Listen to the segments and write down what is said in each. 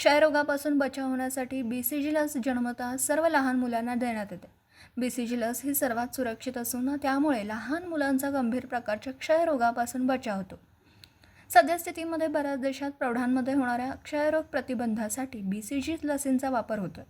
क्षयरोगापासून बचाव होण्यासाठी B C जी लस जन्मतः सर्व लहान मुलांना देण्यात येते. बी सी जी लस ही सर्वात सुरक्षित असून त्यामुळे लहान मुलांचा गंभीर प्रकारच्या क्षयरोगापासून बचाव होतो. सद्यस्थितीमध्ये बऱ्याच देशात प्रौढांमध्ये होणाऱ्या क्षयरोग प्रतिबंधासाठी बी सी जी लसींचा वापर होतो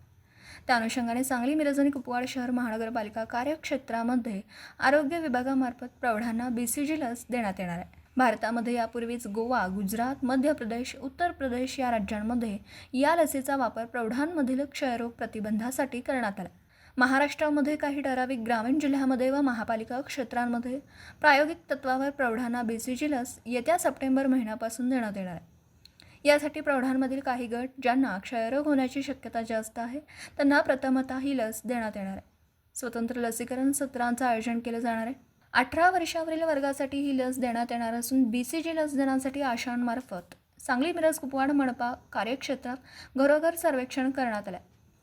त्या अनुषंगाने सांगली मिरज आणि कुपवाड शहर महानगरपालिका कार्यक्षेत्रामध्ये आरोग्य विभागामार्फत प्रौढांना बी सी जी लस देण्यात येणार आहे. भारतामध्ये यापूर्वीच गोवा गुजरात मध्य प्रदेश उत्तर प्रदेश या राज्यांमध्ये या लसीचा वापर प्रौढांमधील क्षयरोग प्रतिबंधासाठी करण्यात आला. महाराष्ट्रामध्ये काही ठराविक ग्रामीण जिल्ह्यामध्ये व महापालिका क्षेत्रांमध्ये प्रायोगिक तत्वावर प्रौढांना बीसीजी लस येत्या सप्टेंबर महिन्यापासून देण्यात येणार आहे. यासाठी प्रौढांमधील काही गट ज्यांना क्षयरोग होण्याची शक्यता जास्त आहे त्यांना प्रथमतः ही लस देण्यात येणार आहे. स्वतंत्र लसीकरण सत्रांचं आयोजन केलं जाणार आहे. अठरा वर्षावरील वर्गासाठी ही लस देण्यात येणार असून बी सी जी लस देण्यासाठी आशांमार्फत सांगली मिरज कुपवाड मनपा कार्यक्षेत्रात घरोघर सर्वेक्षण करण्यात आलं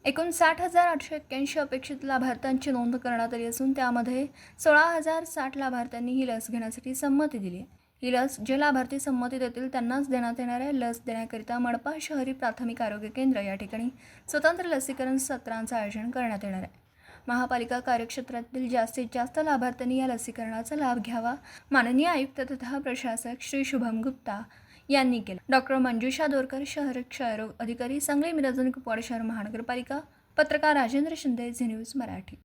एकूण साठ हजार आठशे एक्क्याऐंशी अपेक्षित लाभार्थ्यांची नोंद करण्यात आली असून त्यामध्ये सोळा हजार साठ लाभार्थ्यांनी ही लस घेण्यासाठी संमती दिली आहे. ही लस जे लाभार्थी संमती देतील त्यांनाच देण्यात येणार आहे. लस देण्याकरिता मडपा शहरी प्राथमिक आरोग्य केंद्र या ठिकाणी स्वतंत्र लसीकरण सत्रांचं आयोजन करण्यात येणार आहे. महापालिका कार्यक्षेत्रातील जास्तीत जास्त लाभार्थ्यांनी या लसीकरणाचा लाभ घ्यावा. माननीय आयुक्त तथा प्रशासक श्री शुभम गुप्ता यांनी केला. डॉक्टर मंजुषा दोरकर शहर क्षयरोग अधिकारी सांगली मिरज आणि कुपवाड शहर महानगरपालिका पत्रकार राजेंद्र शिंदे झी न्यूज मराठी.